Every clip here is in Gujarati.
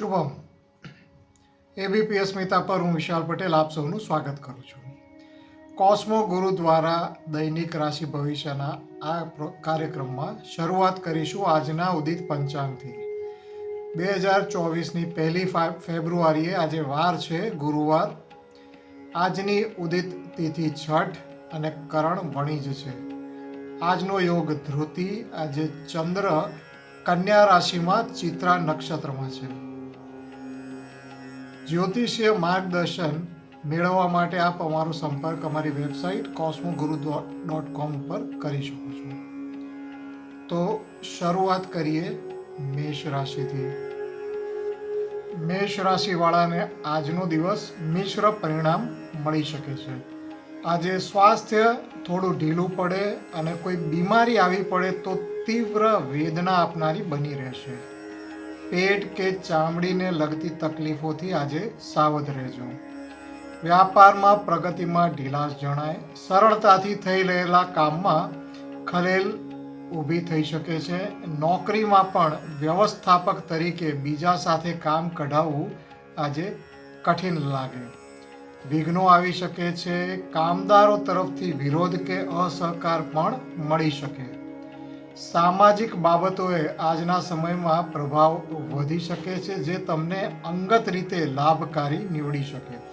શુભમ. એબીપી અસ્મિતા પર હું વિશાલ પટેલ આપ સૌનું સ્વાગત કરું છું. કોસ્મો ગુરુ દ્વારા દૈનિક રાશિ ભવિષ્યના આ કાર્યક્રમમાં શરૂઆત કરીશું આજના ઉદિત પંચાંગથી. બે હજાર ચોવીસની પહેલી ફેબ્રુઆરીએ આજે વાર છે ગુરુવાર. આજની ઉદિત તિથિ છઠ અને કરણ વણિજ છે. આજનો યોગ ધ્રુતિ, આજે ચંદ્ર, કન્યા રાશિમાં ચિત્રા નક્ષત્રમાં છે. જ્યોતિષીય માર્ગદર્શન મેળવવા માટે આપ અમારો સંપર્ક અમારી વેબસાઇટ કોસ્મો ગુરુ ડોટ કોમ ઉપર કરી શકો છો. તો શરૂઆત કરીએ મેષ રાશિથી. મેષ રાશિવાળાને આજનો દિવસ મિશ્ર પરિણામ મળી શકે છે. આજે સ્વાસ્થ્ય થોડું ઢીલું પડે અને કોઈ બીમારી આવી પડે તો તીવ્ર વેદના આપનારી બની રહેશે. પેટ કે ચામડીને લગતી તકલીફોથી આજે સાવધ રહેજો. વ્યાપારમાં પ્રગતિમાં ઢીલાશ જણાય. સરળતાથી થઈ રહેલા કામમાં ખલેલ ઊભી થઈ શકે છે. નોકરીમાં પણ વ્યવસ્થાપક તરીકે બીજા સાથે કામ કઢાવવું આજે કઠિન લાગે. વિઘ્નો આવી શકે છે. કામદારો તરફથી વિરોધ કે અસહકાર પણ મળી શકે. સામાજિક બાબતોએ આજના સમયમાં પ્રભાવ વધી શકે છે, જે તમને અંગત રીતે લાભકારી નીવડી શકે.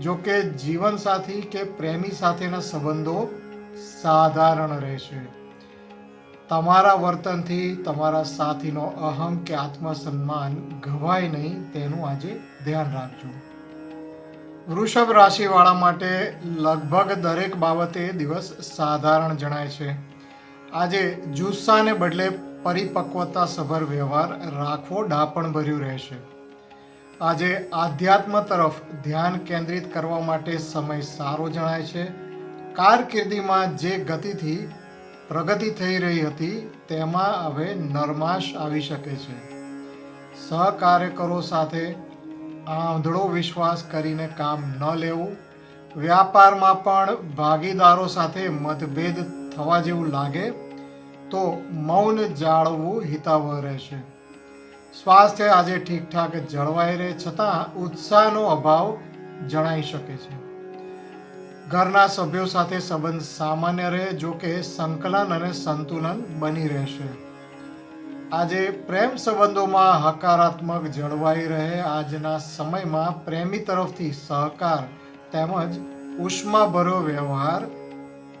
જો કે જીવનસાથી કે પ્રેમી સાથેના સંબંધો સાધારણ રહેશે. તમારા વર્તનથી તમારા સાથીનો અહમ કે આત્મસન્માન ઘવાય નહીં તેનું આજે ધ્યાન રાખજો. વૃષભ રાશિવાળા માટે લગભગ દરેક બાબતે દિવસ સાધારણ જણાય છે. આજે જુસ્સાને બદલે પરિપક્વતા સભર વ્યવહાર રાખવો ડાપણ ભર્યું રહેશે. આજે આધ્યાત્મ તરફ ધ્યાન કેન્દ્રિત કરવા માટે સમય સારો જણાય છે. કારકિર્દીમાં જે ગતિથી પ્રગતિ થઈ રહી હતી, તેમાં હવે નરમાશ આવી શકે છે. સહકાર્યકરો સાથે આંધળો વિશ્વાસ કરીને કામ ન લેવું. વ્યાપારમાં પણ ભાગીદારો સાથે મતભેદ થવા જેવું લાગે, તો મૌન જાળવવું હિતાવહ રહેશે. સ્વાસ્થ્ય આજે ઠીકઠાક જળવાઈ રહે છતાં ઉત્સાહનો અભાવ જણાઈ શકે છે. ઘરના સભ્યો સાથે સંબંધ સામાન્ય રહે જો કે સંકલન અને સંતુલન બની રહેશે. આજે પ્રેમ સંબંધોમાં હકારાત્મક જળવાઈ રહે. આજના સમયમાં પ્રેમી તરફથી સહકાર તેમજ ઉષ્માભર્યો વ્યવહાર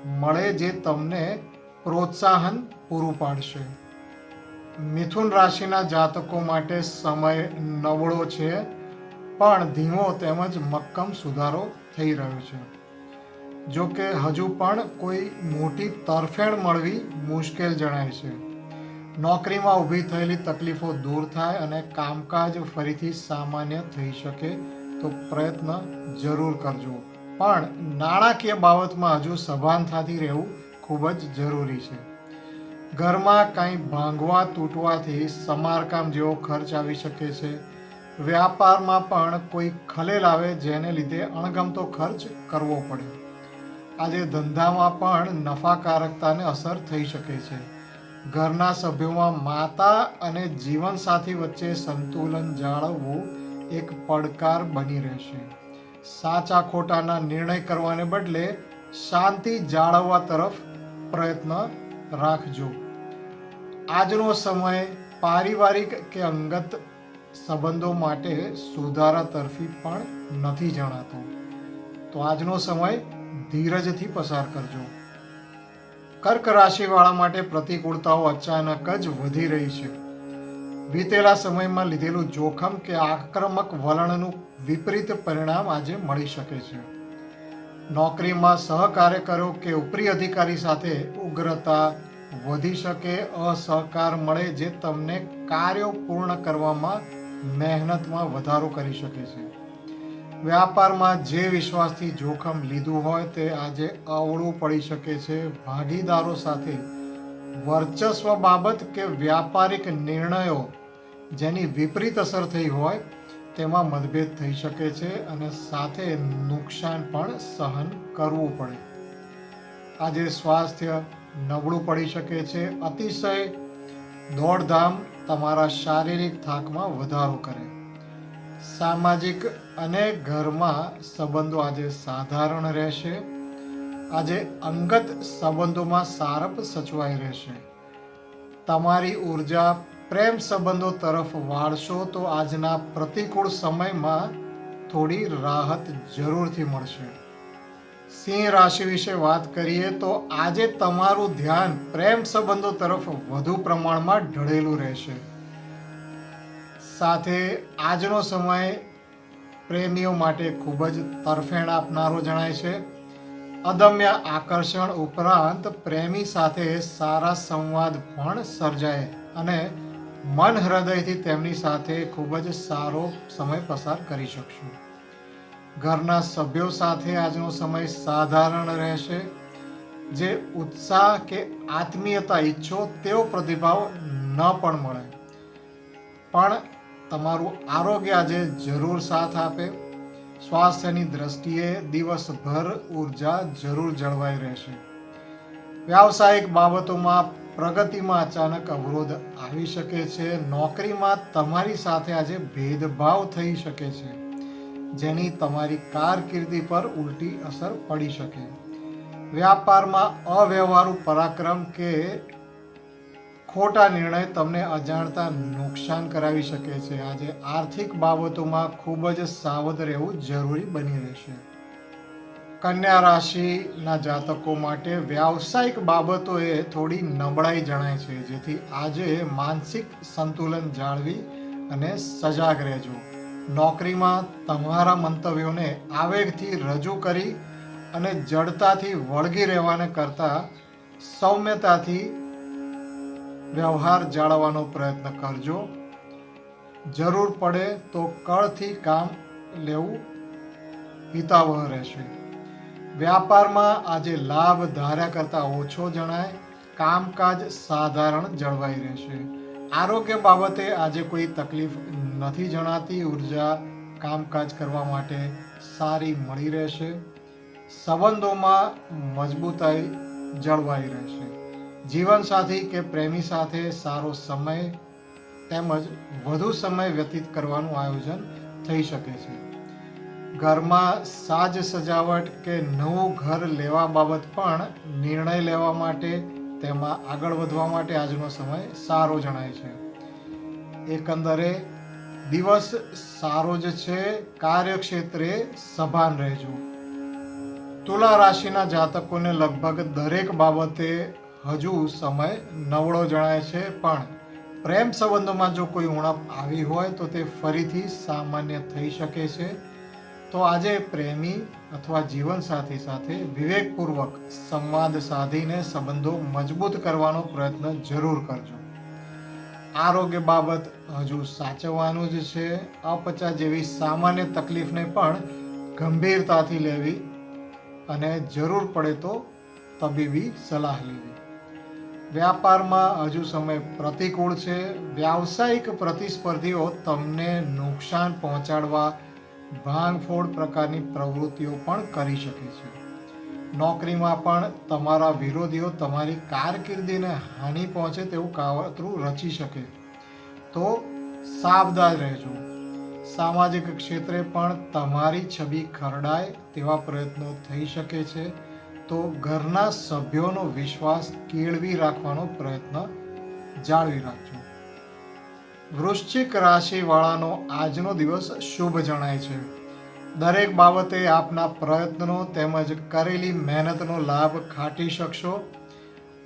મળે જે તમને પ્રોત્સાહન પૂરું પાડશે. મિથુન રાશિના જાતકો માટે સમય નબળો છે, પણ ધીમો તેમજ મક્કમ સુધારો થઈ રહ્યો છે. જો કે હજુ પણ કોઈ મોટી તરફેણ મળવી મુશ્કેલ જણાય છે. નોકરીમાં ઊભી થયેલી તકલીફો દૂર થાય અને કામકાજ ફરીથી સામાન્ય થઈ શકે તો પ્રયત્ન જરૂર કરજો. પણ નાણાકીય બાબતમાં હજુ સભાનતાથી રહેવું ખૂબ જ જરૂરી છે. ઘરમાં કાંઈ ભાંગવા તૂટવાથી સમારકામ જેવો ખર્ચ આવી શકે છે. વ્યાપારમાં પણ કોઈ ખલેલ આવે જેને લીધે અણગમતો ખર્ચ કરવો પડે. આજે ધંધામાં પણ નફાકારકતાને અસર થઈ શકે છે. ઘરના સભ્યોમાં માતા અને જીવનસાથી વચ્ચે સંતુલન જાળવવું એક પડકાર બની રહેશે. સાચા ખોટાના નિર્ણય કરવાને બદલે શાંતિ જાળવવા તરફ પ્રયત્ન રાખજો. આજનો સમય પારિવારિક કે અંગત સંબંધો માટે સુધારા તરફી પણ નથી જણાતો. તો આજનો સમય ધીરજથી પસાર કરજો. કર્ક રાશિવાળા માટે પ્રતિકૂળતાઓ અચાનક જ વધી રહી છે. વીતેલા સમયમાં લીધેલું જોખમ કે આક્રમક વલણનું વિપરીત પરિણામ આજે મળી શકે છે. નોકરીમાં સહકાર્યકરો કે ઉપરી અધિકારી સાથે ઉગ્રતા વધી શકે, અસહકાર મળે જે તમને કાર્યો પૂર્ણ કરવામાં મહેનતમાં વધારો કરી શકે છે. વ્યાપારમાં જે વિશ્વાસથી જોખમ લીધું હોય તે આજે અવળું પડી શકે છે. ભાગીદારો સાથે વર્ચસ્વ બાબત કે વ્યાપારિક નિર્ણયો જેની વિપરીત અસર થઈ હોય, તેમાં મતભેદ થઈ શકે છે અને સાથે નુકસાન પણ સહન કરવું પડે. આજે સ્વાસ્થ્ય નબળું પડી શકે છે. અતિશય દોડધામ તમારા શારીરિક થાકમાં વધારો કરે. સામાજિક અને ઘરમાં સંબંધો આજે સાધારણ રહેશે. આજે અંગત સંબંધોમાં સારપ સચવાઈ રહેશે. તમારી ઊર્જા પ્રેમ સંબંધો તરફ વાળશો તો આજના પ્રતિકૂળ સમયમાં થોડી રાહત જરૂરથી મળશે. સિંહ રાશિ વિશે વાત કરીએ તો આજે તમારું ધ્યાન પ્રેમ સંબંધો તરફ વધુ પ્રમાણમાં ઢળેલું રહેશે. સાથે આજનો સમય પ્રેમીઓ માટે ખૂબ જ તરફેણ આપનારો જણાય છે. અદમ્ય આકર્ષણ ઉપરાંત પ્રેમી સાથે સારા સંવાદ પણ સર્જાય અને મન હૃદયથી તેમની સાથે ખૂબ જ સારો સમય પસાર કરી શકશું. ઘરના સભ્યો સાથે આજનો સમય સાધારણ રહેશે. જે ઉત્સાહ કે આત્મીયતા ઈચ્છો તેવો પ્રતિભાવ ન પણ મળે. પણ તમારું આરોગ્ય આજે જરૂર સાથ આપે. સ્વાસ્થ્યની દ્રષ્ટિએ દિવસભર ઊર્જા જરૂર જળવાઈ રહેશે. વ્યાવસાયિક બાબતોમાં પ્રગતિમાં અચાનક અવરોધ આવી શકે છે. નોકરીમાં તમારી સાથે આજે ભેદભાવ થઈ શકે છે, જેની તમારી કારકિર્દી પર ઉલટી અસર પડી શકે. વ્યાપારમાં અવ્યવહારુ પરાક્રમ કે ખોટા નિર્ણય તમને અજાણતા નુકસાન કરાવી શકે છે. આજે આર્થિક બાબતોમાં ખૂબ જ સાવધ રહેવું જરૂરી બની રહેશે. કન્યા રાશિના જાતકો માટે વ્યાવસાયિક બાબતોએ થોડી નબળાઈ જણાય છે, જેથી આજે માનસિક સંતુલન જાળવી અને સજાગ રહેજો. નોકરીમાં તમારા મંતવ્યોને આવેગથી રજૂ કરી અને જડતાથી વળગી રહેવાને કરતાં સૌમ્યતાથી વ્યવહાર જાળવવાનો પ્રયત્ન કરજો. જરૂર પડે તો કળથી કામ લેવું હિતાવહ રહેશે. વ્યાપારમાં આજે લાભ ધાર્યા કરતાં ઓછો જણાય, કામકાજ સાધારણ જળવાઈ રહેશે. આરોગ્ય બાબતે આજે કોઈ તકલીફ નથી જણાતી, ઊર્જા કામકાજ કરવા માટે સારી મળી રહેશે. સંબંધોમાં મજબૂતાઈ જળવાઈ રહેશે. જીવનસાથી કે પ્રેમી સાથે સારો સમય તેમજ વધુ સમય વ્યતીત કરવાનું આયોજન થઈ શકે છે. ઘરમાં સાજ સજાવટ કે નવું ઘર લેવા બાબત પણ નિર્ણય લેવા માટે, તેમાં આગળ વધવા માટે આજનો સમય સારો જણાય છે. એકંદરે, દિવસ સારો જ છે, કાર્યક્ષેત્રે સભાન રહેજો. તુલા રાશિના જાતકોને લગભગ દરેક બાબતે હજુ સમય નવળો જણાય છે, પણ પ્રેમ સંબંધોમાં જો કોઈ ઉણપ આવી હોય તો તે ફરીથી સામાન્ય થઈ શકે છે. તો આજે પ્રેમી અથવા જીવનસાથી સાથે વિવેકપૂર્વક સંવાદ સાધીને સંબંધો મજબૂત કરવાનો પ્રયત્ન જરૂર કરજો. આરોગ્ય બાબત હજુ સાચવવાનું જ છે. અપચા જેવી સામાન્ય તકલીફને પણ ગંભીરતાથી લેવી અને જરૂર પડે તો તબીબી સલાહ લેવી. વ્યાપારમાં હજુ સમય પ્રતિકૂળ છે. વ્યાવસાયિક પ્રતિસ્પર્ધીઓ તમને નુકસાન પહોંચાડવા ભાંગફોડ પ્રકારની પ્રવૃત્તિઓ પણ કરી શકે છે. નોકરીમાં પણ તમારા વિરોધીઓ તમારી કારકિર્દીને હાનિ પહોંચે તેવું કાવતરું રચી શકે. તો સાવધાન રહેજો. સામાજિક ક્ષેત્રે પણ તમારી છબી ખરડાય તેવા પ્રયત્નો થઈ શકે છે. તો ઘરના સભ્યોનો વિશ્વાસ કેળવી રાખવાનો પ્રયત્ન જાળવી રાખજો. વૃશ્ચિક રાશિવાળાનો આજનો દિવસ શુભ જણાય છે. દરેક બાબતે આપના પ્રયત્નો તેમજ કરેલી મહેનતનો લાભ ખાટી શકશો.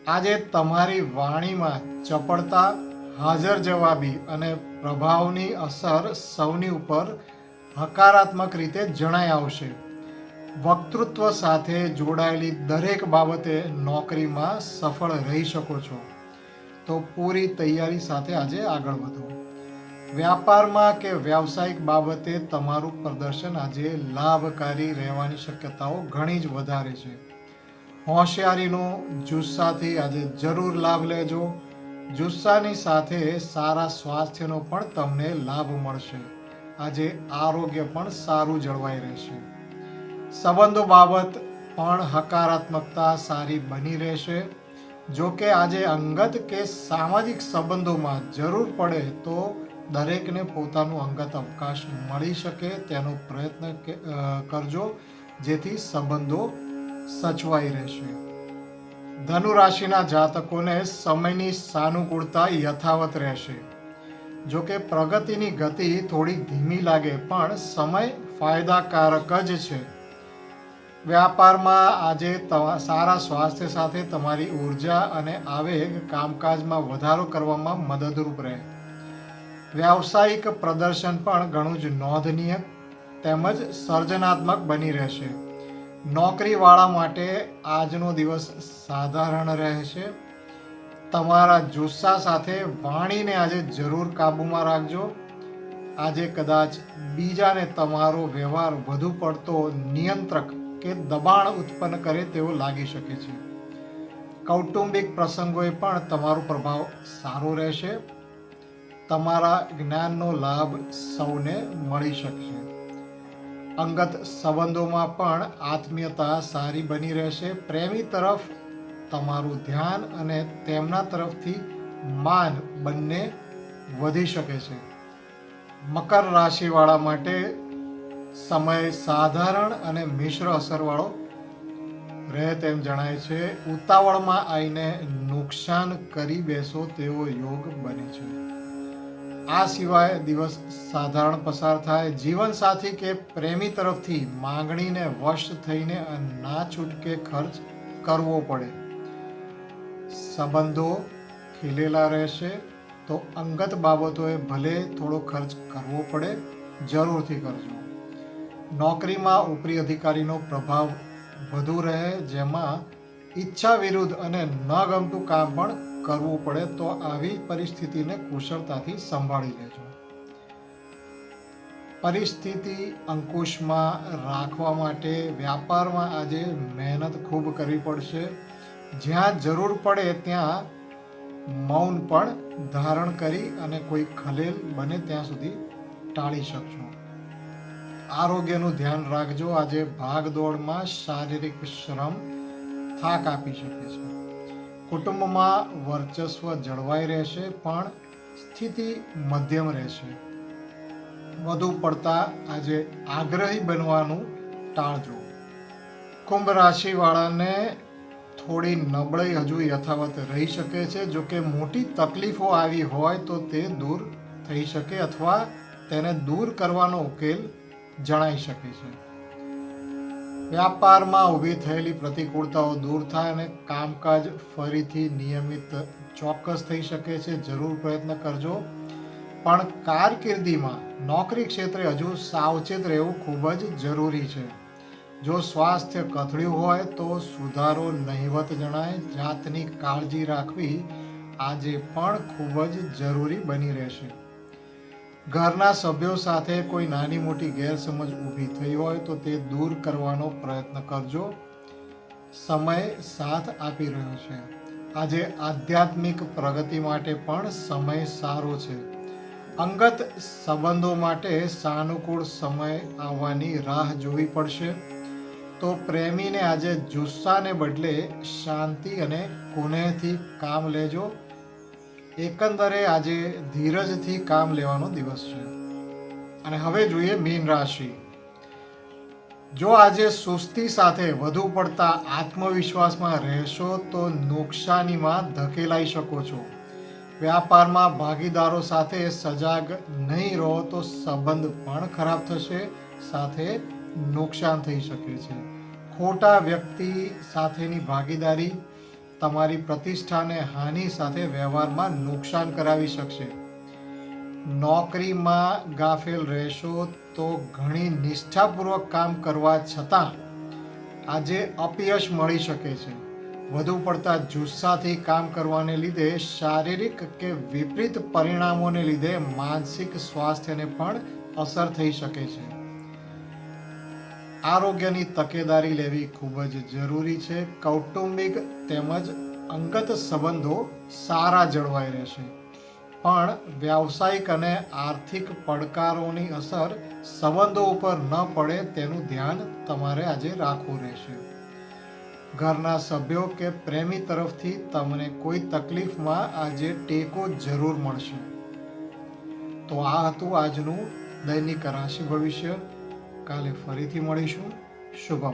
આજે તમારી વાણીમાં ચપળતા, હાજર જવાબી અને પ્રભાવની અસર સૌની ઉપર હકારાત્મક રીતે જણાઈ આવશે. વક્તૃત્વ સાથે જોડાયેલી દરેક બાબતે નોકરીમાં સફળ રહી શકો છો. તો પૂરી તૈયારી સાથે આજે આગળ વધો. વ્યાપારમાં કે વ્યવસાયિક બાબતે તમારું પ્રદર્શન આજે લાભકારી રહેવાની શક્યતાઓ ઘણી જ વધારે છે. હોશિયારીનો જુસ્સાથી આજે જરૂર લાભ લેજો. જુસ્સાની સાથે સારા સ્વાસ્થ્યનો પણ તમને લાભ મળશે. આજે આરોગ્ય પણ સારું જળવાઈ રહેશે. સંબંધો બાબત પણ હકારાત્મકતા સારી બની રહેશે. જો કે આજે અંગત કે સામાજિક સંબંધોમાં જરૂર પડે તો દરેકને પોતાનું અંગત અવકાશ મળી શકે તેનો પ્રયત્ન કરજો, જેથી સંબંધો સચવાઈ રહેશે. ધનુ રાશિના જાતકોને સમયની સાનુકૂળતા યથાવત રહેશે. જો કે પ્રગતિની ગતિ થોડી ધીમી લાગે, પણ સમય ફાયદાકારક જ છે. વ્યાપારમાં આજે સારા સ્વાસ્થ્ય સાથે તમારી ઊર્જા અને આવેગ કામકાજમાં વધારો કરવામાં મદદરૂપ રહે. વ્યાવસાયિક પ્રદર્શન પણ ઘણું જ નોંધનીય તેમજ સર્જનાત્મક બની રહેશે. નોકરીવાળા માટે આજનો દિવસ સાધારણ રહેશે. તમારા જુસ્સા સાથે વાણીને આજે જરૂર કાબૂમાં રાખજો. આજે કદાચ બીજાને તમારો વ્યવહાર વધુ પડતો નિયંત્રક કે દબાણ ઉત્પન્ન કરે તેવો લાગી શકે છે. કૌટુંબિક પ્રસંગોએ પણ તમારો પ્રભાવ સારો રહેશે. તમારા જ્ઞાનનો લાભ સૌને મળી શકશે. અંગત સંબંધોમાં પણ આત્મીયતા સારી બની રહેશે. પ્રેમી તરફ તમારું ધ્યાન અને તેમના તરફથી માન બંને વધી શકે છે. મકર રાશિવાળા માટે સમય સાધારણ અને મિશ્ર અસરવાળો રહે તેમ જણાય છે. ઉતાવળમાં આવીને નુકસાન કરી બેસો તેવો યોગ બને છે. આ સિવાય દિવસ સાધારણ પસાર થાય. જીવનસાથી કે પ્રેમી તરફથી માંગણીને વશ થઈને ના છૂટકે ખર્ચ કરવો પડે. સંબંધો ખીલેલા રહેશે તો અંગત બાબતોએ ભલે થોડો ખર્ચ કરવો પડે. જરૂરથી કરજો. નોકરીમાં ઉપરી અધિકારીનો પ્રભાવ વધુ રહે, જેમાં ઈચ્છા વિરુદ્ધ અને ન ગમતું કામ પણ કરવું પડે, તો આવી પરિસ્થિતિને કુશળતાથી સંભાળી લેજો. પરિસ્થિતિ અંકુશમાં રાખવા માટે વ્યાપારમાં આજે મહેનત ખૂબ કરવી પડશે. જ્યાં જરૂર પડે ત્યાં મૌન પણ ધારણ કરી અને કોઈ ખલેલ બને, ત્યાં સુધી ટાળી શકશો. આરોગ્યનું ધ્યાન રાખજો. આજે ભાગદોડમાં શારીરિક શ્રમ થાક આપી શકે છે. કુટુંબમાં વર્ચસ્વ જળવાઈ રહેશે, પણ સ્થિતિ મધ્યમ રહેશે. વધુ પડતા આજે આગ્રહી બનવાનું ટાળજો કુંભ રાશિવાળાને થોડી નબળાઈ હજુ યથાવત રહી શકે છે. જો કે મોટી તકલીફો આવી હોય તો તે દૂર થઈ શકે અથવા તેને દૂર કરવાનો ઉકેલ જણાઈ શકે છે. વ્યાપારમાં ઊભી થયેલી પ્રતિકૂળતાઓ દૂર થાય અને કામકાજ ફરીથી નિયમિત ચોક્કસ થઈ શકે છે. જરૂર પ્રયત્ન કરજો. પણ કારકિર્દીમાં નોકરી ક્ષેત્રે હજુ સાવચેત રહેવું ખૂબ જ જરૂરી છે. જો સ્વાસ્થ્ય કથળ્યું હોય તો સુધારો નહિવત જણાય. જાતની કાળજી રાખવી આજે પણ ખૂબ જ જરૂરી બની રહેશે. ઘરના સભ્યો સાથે કોઈ નાની મોટી ગેરસમજ ઊભી થઈ હોય તો તે દૂર કરવાનો પ્રયત્ન કરજો. સમય સાથ આપી રહ્યો છે. આજે આધ્યાત્મિક પ્રગતિ માટે પણ સમય સારો છે. અંગત સંબંધો માટે સાનુકૂળ સમય આવવાની રાહ જોવી પડશે. તો પ્રેમીને આજે જુસ્સાને બદલે શાંતિ અને કુનેહથી કામ લેજો. એકંદરે આજે ધીરજથી કામ લેવાનો દિવસ છે. અને હવે જોઈએ મીન રાશિ. જો આજે સુસ્તી સાથે વધુ પડતા આત્મવિશ્વાસમાં રહેશો તો નુકસાનીમાં ધકેલાઈ શકો છો. વ્યાપારમાં ભાગીદારો સાથે સજાગ નહીં રહો તો સંબંધ પણ ખરાબ થશે, સાથે નુકસાન થઈ શકે છે. ખોટા વ્યક્તિ સાથેની ભાગીદારી તમારી પ્રતિષ્ઠાને હાનિ સાથે વ્યવહારમાં નુકસાન કરાવી શકશે. નોકરીમાં ગાફેલ રહેશો તો ઘણી નિષ્ઠાપૂર્વક કામ કરવા છતાં આજે અપયશ મળી શકે છે. વધુ પડતા જુસ્સાથી કામ કરવાને લીધે શારીરિક કે વિપરીત પરિણામોને લીધે માનસિક સ્વાસ્થ્યને પણ અસર થઈ શકે છે. આરોગ્યની તકેદારી લેવી ખૂબ જ જરૂરી છે. કૌટુંબિક તેમજ અંગત સંબંધો સારા જળવાઈ રહેશે. પણ વ્યાવસાયિક અને આર્થિક પડકારોની અસર સંબંધો ઉપર ન પડે તેનું ધ્યાન તમારે આજે રાખવું રહેશે. ઘરના સભ્યો કે પ્રેમી તરફથી તમને કોઈ તકલીફમાં આજે ટેકો જરૂર મળશે. તો આ હતું આજનું દૈનિક રાશિ ભવિષ્ય. કાલે ફરીથી મળીશું. શુભમ.